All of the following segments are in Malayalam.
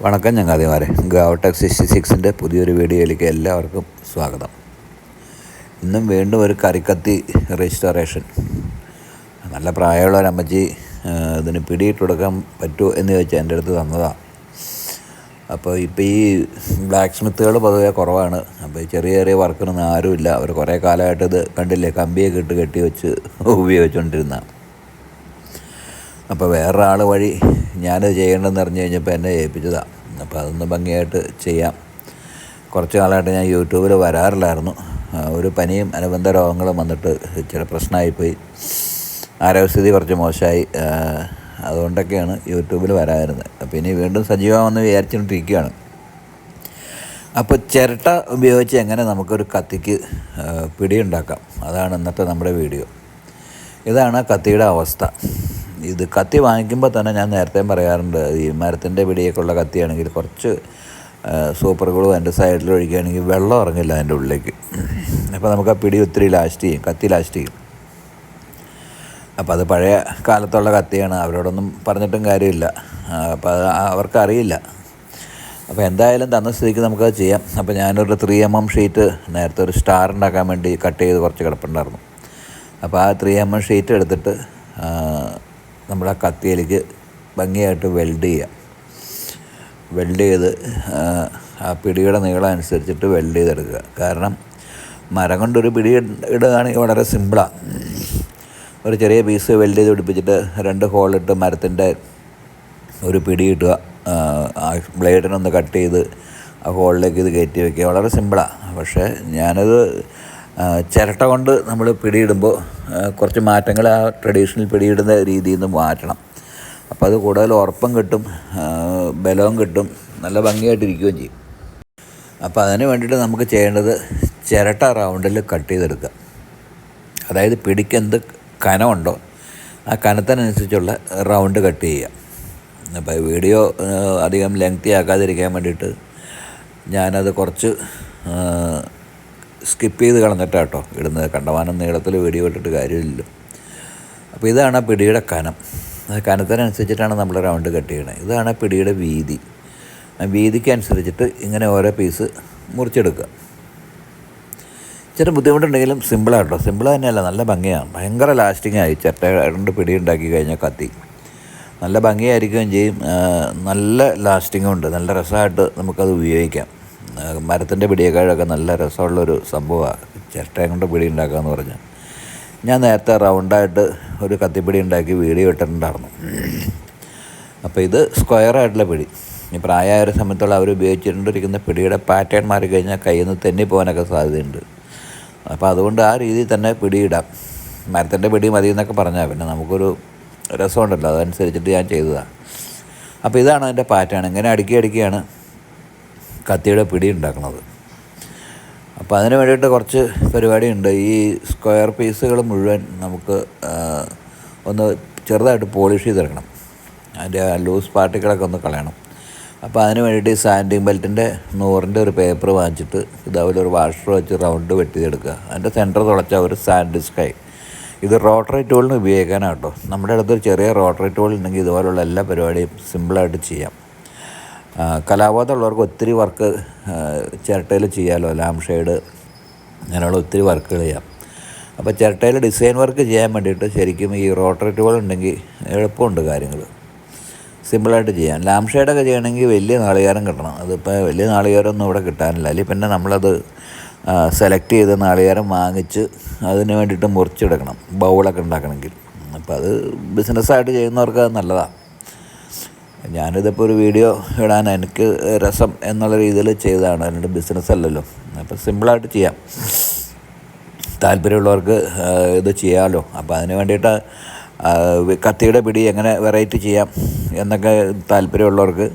വണക്കം ചങ്ങാതിമാരെ. ഗാവടെക് സിക്സ്റ്റി സിക്സിന്റെ പുതിയൊരു വീഡിയോയിലേക്ക് എല്ലാവർക്കും സ്വാഗതം. ഇന്നും വീണ്ടും ഒരു കറിക്കത്തി രജിസ്ട്രേഷൻ നല്ല പ്രായമുള്ള ഒരു അമ്മച്ചി ആ, ഇതിന് പിടിയിട്ട് കൊടുക്കാൻ പറ്റുമോ എന്ന് ചോദിച്ചാൽ എന്റെ അടുത്ത് തന്നതാണ് അപ്പോൾ ഇപ്പോൾ ഈ ബ്ലാക്ക് സ്മിത്തുകൾ പൊതുവെ കുറവാണ്. അപ്പോൾ ചെറിയ ചെറിയ വർക്കിനൊന്നും ആരുമില്ല. അവർ കുറേ കാലമായിട്ട് ഇത് കണ്ടില്ലേ കമ്പിയൊക്കെ ഇട്ട് കെട്ടി വെച്ച് ഉപയോഗിച്ചുകൊണ്ടിരുന്ന അപ്പോൾ വേറൊരാൾ വഴി ഞാനത് ചെയ്യേണ്ടതെന്ന് അറിഞ്ഞു കഴിഞ്ഞപ്പോൾ എന്നെ ഏൽപ്പിച്ചതാണ് അപ്പോൾ അതൊന്ന് ഭംഗിയായിട്ട് ചെയ്യാം. കുറച്ച് കാലമായിട്ട് ഞാൻ യൂട്യൂബിൽ വരാറില്ലായിരുന്നു. ഒരു പനിയും അനുബന്ധ രോഗങ്ങളും വന്നിട്ട് പ്രശ്നമായി പ്രശ്നമായിപ്പോയി. ആരോഗ്യസ്ഥിതി കുറച്ച് മോശമായി. അതുകൊണ്ടൊക്കെയാണ് യൂട്യൂബിൽ വരാതിരുന്നത്. അപ്പോൾ ഇനി വീണ്ടും സജീവമാണെന്ന് വിചാരിച്ചുകൊണ്ടിരിക്കുകയാണ്. അപ്പോൾ ചിരട്ട ഉപയോഗിച്ച് എങ്ങനെ നമുക്കൊരു കത്തിക്ക് പിടിയുണ്ടാക്കാം? അതാണ് ഇന്നത്തെ നമ്മുടെ വീഡിയോ. ഇതാണ് കത്തിയുടെ അവസ്ഥ. ഇത് കത്തി വാങ്ങിക്കുമ്പോൾ തന്നെ ഞാൻ നേരത്തെ പറയാറുണ്ട് ഈ മരത്തിന്റെ പിടിയൊക്കെ ഉള്ള കത്തിയാണെങ്കിൽ കുറച്ച് സൂപ്പർ ഗ്ലൂ അതിന്റെ സൈഡിൽ ഒഴിക്കുകയാണെങ്കിൽ വെള്ളം ഇറങ്ങില്ല അതിന്റെ ഉള്ളിലേക്ക്. അപ്പോൾ നമുക്ക് ആ പിടി ഒത്തിരി ലാസ്റ്റ് ചെയ്യും കത്തി ലാസ്റ്റ് ചെയ്യും. അപ്പോൾ അത് പഴയ കാലത്തുള്ള കത്തിയാണ് അവരോടൊന്നും പറഞ്ഞിട്ടും കാര്യമില്ല. അപ്പോൾ അത് അവർക്കറിയില്ല. അപ്പോൾ എന്തായാലും തന്ന സ്ഥിതിക്ക് നമുക്കത് ചെയ്യാം. അപ്പോൾ ഞാനൊരു ത്രീ എം എം ഷീറ്റ് നേരത്തെ ഒരു സ്റ്റാർ ഉണ്ടാക്കാൻ വേണ്ടി കട്ട് ചെയ്ത് കുറച്ച് കിടപ്പുണ്ടായിരുന്നു. അപ്പോൾ ആ ത്രീ എം എം ഷീറ്റ് എടുത്തിട്ട് നമ്മുടെ കത്തിയിലേക്ക് ഭംഗിയായിട്ട് വെൽഡ് ചെയ്യുക. വെൽഡ് ചെയ്ത് ആ, പിടിയുടെ നീളം അനുസരിച്ചിട്ട് വെൽഡ് ചെയ്തെടുക്കുക. കാരണം മരം കൊണ്ടൊരു പിടി ഇടുകയാണെങ്കിൽ വളരെ സിമ്പിളാണ് ഒരു ചെറിയ പീസ് വെൽഡ് ചെയ്ത് പിടിപ്പിച്ചിട്ട് രണ്ട് ഹോളിട്ട് മരത്തിന്റെ ഒരു പിടി കിട്ടുക ആ ബ്ലേഡിനൊന്ന് കട്ട് ചെയ്ത് ആ ഹോളിലേക്ക് ഇത് കയറ്റി വയ്ക്കുക വളരെ സിമ്പിളാണ് പക്ഷേ ഞാനത് ചിരട്ട കൊണ്ട് നമ്മൾ പിടിയിടുമ്പോൾ കുറച്ച് മാറ്റങ്ങൾ ആ ട്രഡീഷണൽ പിടിയിടുന്ന രീതിയിൽ നിന്ന് മാറ്റണം. അപ്പോൾ അത് കൂടുതൽ ഉറപ്പം കിട്ടും ബലവും കിട്ടും നല്ല ഭംഗിയായിട്ടിരിക്കുകയും ചെയ്യും. അപ്പോൾ അതിന് വേണ്ടിയിട്ട് നമുക്ക് ചെയ്യേണ്ടത് ചിരട്ട റൗണ്ടിൽ കട്ട് ചെയ്തെടുക്കുക. അതായത് പിടിക്ക് എന്ത് കനമുണ്ടോ ആ കനത്തിനനുസരിച്ചുള്ള റൗണ്ട് കട്ട് ചെയ്യുക. അപ്പോൾ വീഡിയോ അധികം ലെങ്തി ആക്കാതിരിക്കാൻ വേണ്ടിയിട്ട് ഞാനത് കുറച്ച് സ്കിപ്പ് ചെയ്ത് കളഞ്ഞിട്ടാണ് കേട്ടോ ഇടുന്നത്. കണ്ടമാനം നീളത്തിൽ വീഡിയോ ഇട്ടിട്ട് കാര്യമില്ല അപ്പോൾ ഇതാണ് ആ പിടിയുടെ കനം. കനത്തിനനുസരിച്ചിട്ടാണ് നമ്മൾ റൗണ്ട് കട്ട് ചെയ്യണത് ഇതാണ് പിടിയുടെ വീതി. വീതിക്ക് അനുസരിച്ചിട്ട് ഇങ്ങനെ ഓരോ പീസ് മുറിച്ചെടുക്കുക. ചില ബുദ്ധിമുട്ടുണ്ടെങ്കിലും സിമ്പിളാണ് കേട്ടോ സിമ്പിൾ തന്നെയല്ല നല്ല ഭംഗിയാണ്. ഭയങ്കര ലാസ്റ്റിംഗ് ആയി. ചിരട്ട രണ്ട് പിടി ഉണ്ടാക്കി കഴിഞ്ഞാൽ കത്തി. നല്ല ഭംഗിയായിരിക്കുകയും ചെയ്യും. നല്ല ലാസ്റ്റിങ്ങും ഉണ്ട്. നല്ല രസമായിട്ട് നമുക്കത് ഉപയോഗിക്കാം. മരത്തിന്റെ പിടിയേക്കാഴൊക്കെ നല്ല രസമുള്ളൊരു സംഭവമാണ്. ചിരട്ടയും കൊണ്ട് പിടി ഉണ്ടാക്കുക എന്ന് പറഞ്ഞാൽ ഞാൻ നേരത്തെ റൗണ്ടായിട്ട് ഒരു കത്തിപ്പിടി ഉണ്ടാക്കി വീഡിയോ ഇട്ടിട്ടുണ്ടായിരുന്നു. അപ്പോൾ ഇത് സ്ക്വയറായിട്ടുള്ള പിടി. ഈ പ്രായമായ ഒരു സമയത്തുള്ള അവർ ഉപയോഗിച്ചിട്ടുണ്ടിരിക്കുന്ന പിടിയുടെ പാറ്റേൺ മാറി കഴിഞ്ഞാൽ കയ്യിൽ നിന്ന് തെന്നി പോകാനൊക്കെ സാധ്യതയുണ്ട്. അപ്പോൾ അതുകൊണ്ട് ആ രീതിയിൽ തന്നെ പിടിയിടാം. മരത്തിന്റെ പിടി മതി എന്നൊക്കെ പറഞ്ഞാൽ പിന്നെ നമുക്കൊരു രസമുണ്ടല്ലോ. അതനുസരിച്ചിട്ട് ഞാൻ ചെയ്തതാണ്. അപ്പോൾ ഇതാണ് അതിന്റെ പാറ്റേൺ. ഇങ്ങനെ അടുക്കി അടുക്കിയാണ് കത്തിയുടെ പിടി ഉണ്ടാക്കുന്നത് അപ്പോൾ അതിന് വേണ്ടിയിട്ട് കുറച്ച് പരിപാടിയുണ്ട്. ഈ സ്ക്വയർ പീസുകൾ മുഴുവൻ നമുക്ക് ഒന്ന് ചെറുതായിട്ട് പോളിഷ് ചെയ്തെടുക്കണം. അതിന്റെ ലൂസ് പാർട്ടിക്കളൊക്കെ ഒന്ന് കളയണം. അപ്പോൾ അതിന് വേണ്ടിയിട്ട് ഈ സാൻഡിങ് ബെൽറ്റിന്റെ നൂറിന്റെ ഒരു പേപ്പർ വാങ്ങിച്ചിട്ട് ഇതേപോലെ ഒരു വാഷർ വെച്ച് റൗണ്ട് വെട്ടി വെട്ടിയെടുക്കുക. അതിന്റെ സെന്റർ തുളച്ച ഒരു സാൻഡ് സ്കൈ ഇത് റോട്ടറി ടൂളിന് ഉപയോഗിക്കാനാണ് കേട്ടോ. നമ്മുടെ അടുത്തൊരു ചെറിയ റോട്ടറി ടൂൾ ഉണ്ടെങ്കിൽ ഇതുപോലുള്ള എല്ലാ പരിപാടിയും സിമ്പിളായിട്ട് ചെയ്യാം. കലാബോധമുള്ളവർക്ക് ഒത്തിരി വർക്ക് ചിരട്ടയിൽ ചെയ്യാമല്ലോ ലാം ഷെയ്ഡ് അങ്ങനെയുള്ള ഒത്തിരി വർക്കുകൾ ചെയ്യാം. അപ്പോൾ ചിരട്ടയിൽ ഡിസൈൻ വർക്ക് ചെയ്യാൻ വേണ്ടിയിട്ട് ശരിക്കും ഈ റോട്ടറി ടൂൾ ഉണ്ടെങ്കിൽ എളുപ്പമുണ്ട് കാര്യങ്ങൾ. സിമ്പിളായിട്ട് ചെയ്യാം. ലാംപ് ഷെയ്ഡൊക്കെ ചെയ്യണമെങ്കിൽ വലിയ നാളികേരം കിട്ടണം. അതിപ്പോൾ വലിയ നാളികേരമൊന്നും ഇവിടെ കിട്ടാനില്ല. അല്ലെങ്കിൽ പിന്നെ നമ്മളത് സെലക്ട് ചെയ്ത് നാളികേരം വാങ്ങിച്ച് അതിന് വേണ്ടിയിട്ട് മുറിച്ചെടുക്കണം. ബൗളൊക്കെ ഉണ്ടാക്കണമെങ്കിൽ. അപ്പോൾ അത് ബിസിനസ്സായിട്ട് ചെയ്യുന്നവർക്ക് അത് നല്ലതാണ്. ഞാനിതിപ്പോൾ ഒരു വീഡിയോ ഇടാൻ എനിക്ക് രസം എന്നുള്ള രീതിയിൽ ചെയ്തതാണ്. അതിന്റെ ബിസിനസ് അല്ലല്ലോ. അപ്പോൾ സിമ്പിളായിട്ട് ചെയ്യാം. താല്പര്യമുള്ളവർക്ക് ഇത് ചെയ്യാമല്ലോ അപ്പോൾ അതിന് വേണ്ടിയിട്ട് കത്തിയുടെ പിടി എങ്ങനെ വെറൈറ്റി ചെയ്യാം എന്നൊക്കെ താല്പര്യമുള്ളവർക്ക്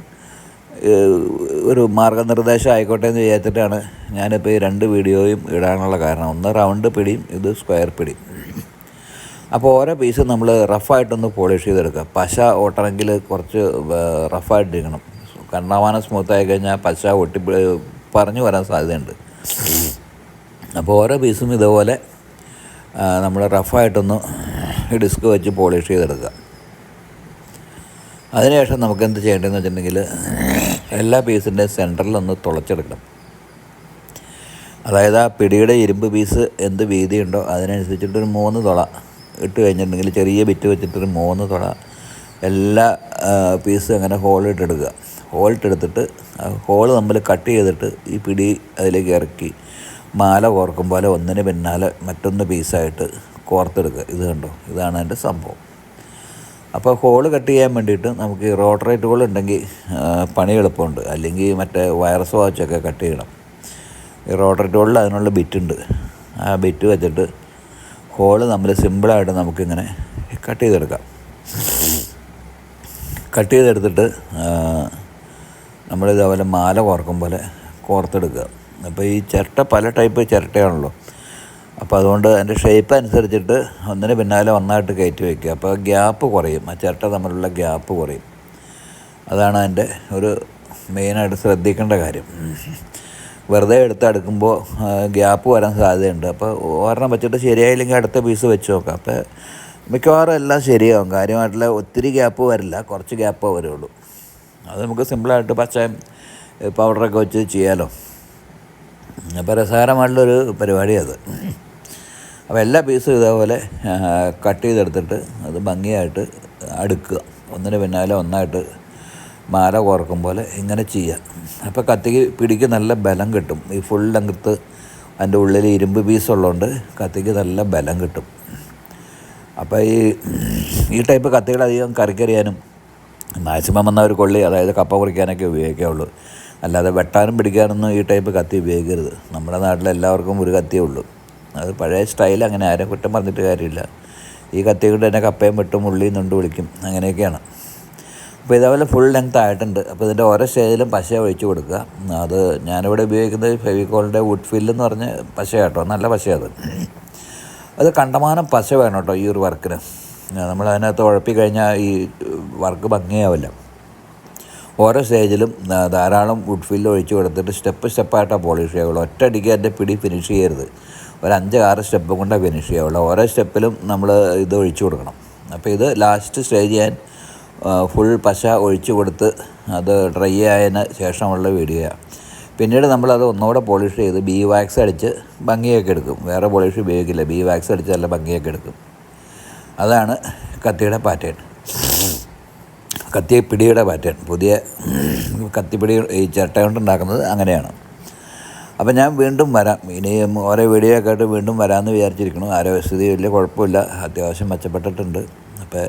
ഒരു മാർഗനിർദ്ദേശം ആയിക്കോട്ടെ എന്ന് വിചാരിച്ചിട്ടാണ് ഞാനിപ്പോൾ ഈ രണ്ട് വീഡിയോയും ഇടാനുള്ള കാരണം. ഒന്ന് റൗണ്ട് പിടിയും ഇത് സ്ക്വയർ പിടി അപ്പോൾ ഓരോ പീസ് നമ്മൾ റഫായിട്ടൊന്ന് പോളിഷ് ചെയ്തെടുക്കുക. പശ ഓട്ടണമെങ്കിൽ കുറച്ച് റഫായിട്ടിരിക്കണം കണ്ണാവാനം സ്മൂത്തായി കഴിഞ്ഞാൽ പശ ഒട്ടി പറഞ്ഞു വരാൻ സാധ്യതയുണ്ട്. അപ്പോൾ ഓരോ പീസും ഇതുപോലെ നമ്മൾ റഫായിട്ടൊന്ന് ഡിസ്ക് വെച്ച് പോളിഷ് ചെയ്തെടുക്കുക. അതിനുശേഷം നമുക്ക് എന്ത് ചെയ്യേണ്ടതെന്ന് വെച്ചിട്ടുണ്ടെങ്കിൽ എല്ലാ പീസിന്റെയും സെന്ററിലൊന്ന് തുളച്ചെടുക്കണം. അതായത് ആ പിടിയുടെ ഇരുമ്പ് പീസ് എന്ത് വീതിയുണ്ടോ അതിനനുസരിച്ചിട്ടൊരു മൂന്ന് തുള ഇട്ട് കഴിഞ്ഞിട്ടുണ്ടെങ്കിൽ ചെറിയ ബിറ്റ് വെച്ചിട്ടൊരു മൂന്ന് തുള എല്ലാ പീസും അങ്ങനെ ഹോളിട്ടെടുക്കുക ഹോളിട്ടെടുത്തിട്ട് ഹോൾ നമ്മൾ കട്ട് ചെയ്തിട്ട് ഈ പിടി അതിലേക്ക് ഇറക്കി മാല കോർക്കും പോലെ ഒന്നിന് പിന്നാലെ മറ്റൊന്ന് പീസായിട്ട് കോർത്തെടുക്കുക. ഇത് കണ്ടോ? ഇതാണ് അതിന്റെ സംഭവം. അപ്പോൾ ഹോൾ കട്ട് ചെയ്യാൻ വേണ്ടിയിട്ട് നമുക്ക് ഈ റോട്ടറേറ്റ് ഹോൾ ഉണ്ടെങ്കിൽ പണി എളുപ്പമുണ്ട്. അല്ലെങ്കിൽ മറ്റേ വയർസ് വാച്ചൊക്കെ കട്ട് ചെയ്യണം. ഈ റോട്ടറേറ്റ് ഹോളിൽ അതിനുള്ള ബിറ്റുണ്ട് ആ ബിറ്റ് വെച്ചിട്ട് ഹോൾ നമ്മൾ സിമ്പിളായിട്ട് നമുക്കിങ്ങനെ കട്ട് ചെയ്തെടുക്കാം. കട്ട് ചെയ്തെടുത്തിട്ട് നമ്മൾ ഇതേപോലെ മാല കോർക്കും പോലെ കോർത്തെടുക്കുക. അപ്പോൾ ഈ ചിരട്ട പല ടൈപ്പ് ചിരട്ടയാണല്ലോ. അപ്പോൾ അതുകൊണ്ട് അതിന്റെ ഷേപ്പ് അനുസരിച്ചിട്ട് ഒന്നിന് പിന്നാലെ ഒന്നായിട്ട് കയറ്റി വയ്ക്കുക അപ്പോൾ ഗ്യാപ്പ് കുറയും. ആ ചിരട്ട തമ്മിലുള്ള ഗ്യാപ്പ് കുറയും. അതാണ് അതിന്റെ ഒരു മെയിനായിട്ട് ശ്രദ്ധിക്കേണ്ട കാര്യം. വെറുതെ എടുത്ത് അടുക്കുമ്പോൾ ഗ്യാപ്പ് വരാൻ സാധ്യതയുണ്ട്. അപ്പോൾ ഒരെണ്ണം വെച്ചിട്ട് ശരിയായില്ലെങ്കിൽ അടുത്ത പീസ് വെച്ച് നോക്കാം. അപ്പോൾ മിക്കവാറും എല്ലാം ശരിയാവും. കാര്യമായിട്ടുള്ള ഒത്തിരി ഗ്യാപ്പ് വരില്ല. കുറച്ച് ഗ്യാപ്പ് വരുള്ളൂ. അത് നമുക്ക് സിമ്പിളായിട്ട് പച്ച പൗഡറൊക്കെ വെച്ച് ചെയ്യാമല്ലോ അപ്പോൾ രസകരമായിട്ടുള്ളൊരു പരിപാടി അത്. അപ്പോൾ എല്ലാ പീസും ഇതേപോലെ കട്ട് ചെയ്തെടുത്തിട്ട് അത് ഭംഗിയായിട്ട് അടുക്കുക. ഒന്നിന് പിന്നാലെ ഒന്നായിട്ട് മാല കോർക്കും പോലെ ഇങ്ങനെ ചെയ്യുക അപ്പോൾ കത്തിക്ക് പിടിക്ക് നല്ല ബലം കിട്ടും. ഈ ഫുൾ ലെങ്ത്ത് അതിന്റെ ഉള്ളിൽ ഇരുമ്പ് പീസ് ഉള്ളതുകൊണ്ട് കത്തിക്ക് നല്ല ബലം കിട്ടും. അപ്പോൾ ഈ ഈ ടൈപ്പ് കത്തികൾ അധികം കറിക്കറിയാനും മാക്സിമം വന്ന ഒരു കൊള്ളി അതായത് കപ്പ കുറിക്കാനൊക്കെ ഉപയോഗിക്കാവുള്ളൂ. അല്ലാതെ വെട്ടാനും പിടിക്കാനൊന്നും ഈ ടൈപ്പ് കത്തി ഉപയോഗിക്കരുത്. നമ്മുടെ നാട്ടിൽ എല്ലാവർക്കും ഒരു കത്തിയേ ഉള്ളൂ. അത് പഴയ സ്റ്റൈൽ അങ്ങനെ ആരും കുറ്റം പറഞ്ഞിട്ട് കാര്യമില്ല. ഈ കത്തി കൊണ്ട് തന്നെ കപ്പയും വെട്ടും ഉള്ളിയും നുണ്ട് വിളിക്കും. അങ്ങനെയൊക്കെയാണ്. അപ്പോൾ ഇതേപോലെ ഫുൾ ലെങ്ത് ആയിട്ടുണ്ട്. അപ്പോൾ ഇതിന്റെ ഓരോ സ്റ്റേജിലും പശ ഒഴിച്ച് കൊടുക്കുക. അത് ഞാനിവിടെ ഉപയോഗിക്കുന്നത് ഫെവിക്കോളിന്റെ വുഡ് ഫില്ല് എന്ന് പറഞ്ഞ് പശ കേട്ടോ നല്ല പശ അത്. അത് കണ്ടമാനം പശ വേണം കേട്ടോ ഈ ഒരു വർക്കിന്. നമ്മൾ അതിനകത്ത് ഉഴപ്പി കഴിഞ്ഞാൽ ഈ വർക്ക് ഭംഗിയാവില്ല. ഓരോ സ്റ്റേജിലും ധാരാളം വുഡ് ഫില്ല് ഒഴിച്ച് കൊടുത്തിട്ട് സ്റ്റെപ്പ് സ്റ്റെപ്പായിട്ടാണ് പോളിഷ് ചെയ്യുള്ളൂ ഒറ്റയടിക്ക് അതിന്റെ പിടി ഫിനിഷ് ചെയ്യരുത്. ഒരു അഞ്ച് ആറ് സ്റ്റെപ്പ് കൊണ്ടാണ് ഫിനിഷ് ചെയ്യുള്ളൂ ഓരോ സ്റ്റെപ്പിലും നമ്മൾ ഇത് ഒഴിച്ചു കൊടുക്കണം. അപ്പോൾ ഇത് ലാസ്റ്റ് സ്റ്റേജ് ഞാൻ ഫുൾ പശ ഒഴിച്ചു കൊടുത്ത് അത് ഡ്രൈ ആയതിന് ശേഷമുള്ള വീഡിയോയാണ് പിന്നീട് നമ്മളത് ഒന്നുകൂടെ പോളിഷ് ചെയ്ത് ബി വാക്സ് അടിച്ച് ഭംഗിയൊക്കെ എടുക്കും. വേറെ പോളിഷ് ഉപയോഗിക്കില്ല. ബി വാക്സ് അടിച്ച് നല്ല ഭംഗിയൊക്കെ എടുക്കും. അതാണ് കത്തിയുടെ പാറ്റേൺ കത്തി പിടിയുടെ പാറ്റേൺ പുതിയ കത്തിപ്പിടി ഈ ചട്ട കൊണ്ട് ഉണ്ടാക്കുന്നത് അങ്ങനെയാണ്. അപ്പം ഞാൻ വീണ്ടും വരാം. ഇനിയും ഓരോ വീഡിയോ ഒക്കെ ആയിട്ട് വീണ്ടും വരാമെന്ന് വിചാരിച്ചിരിക്കണം ആരോഗ്യസ്ഥിതി വലിയ കുഴപ്പമില്ല. അത്യാവശ്യം മെച്ചപ്പെട്ടിട്ടുണ്ട്. അപ്പോൾ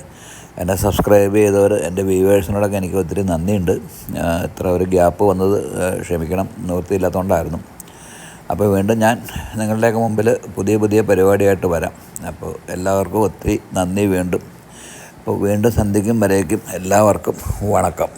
എന്നെ സബ്സ്ക്രൈബ് ചെയ്തവർ എന്റെ വ്യൂവേഴ്സിനോടൊക്കെ എനിക്ക് ഒത്തിരി നന്ദിയുണ്ട്. ഇത്ര ഒരു ഗ്യാപ്പ് വന്നത് ക്ഷമിക്കണം നിവൃത്തിയില്ലാത്തതുകൊണ്ടായിരുന്നു അപ്പോൾ വീണ്ടും ഞാൻ നിങ്ങളുടെയൊക്കെ മുമ്പിൽ പുതിയ പുതിയ പരിപാടിയായിട്ട് വരാം. അപ്പോൾ എല്ലാവർക്കും ഒത്തിരി നന്ദി വീണ്ടും. അപ്പോൾ വീണ്ടും സന്ധിക്കും വരേക്കും എല്ലാവർക്കും വണക്കം.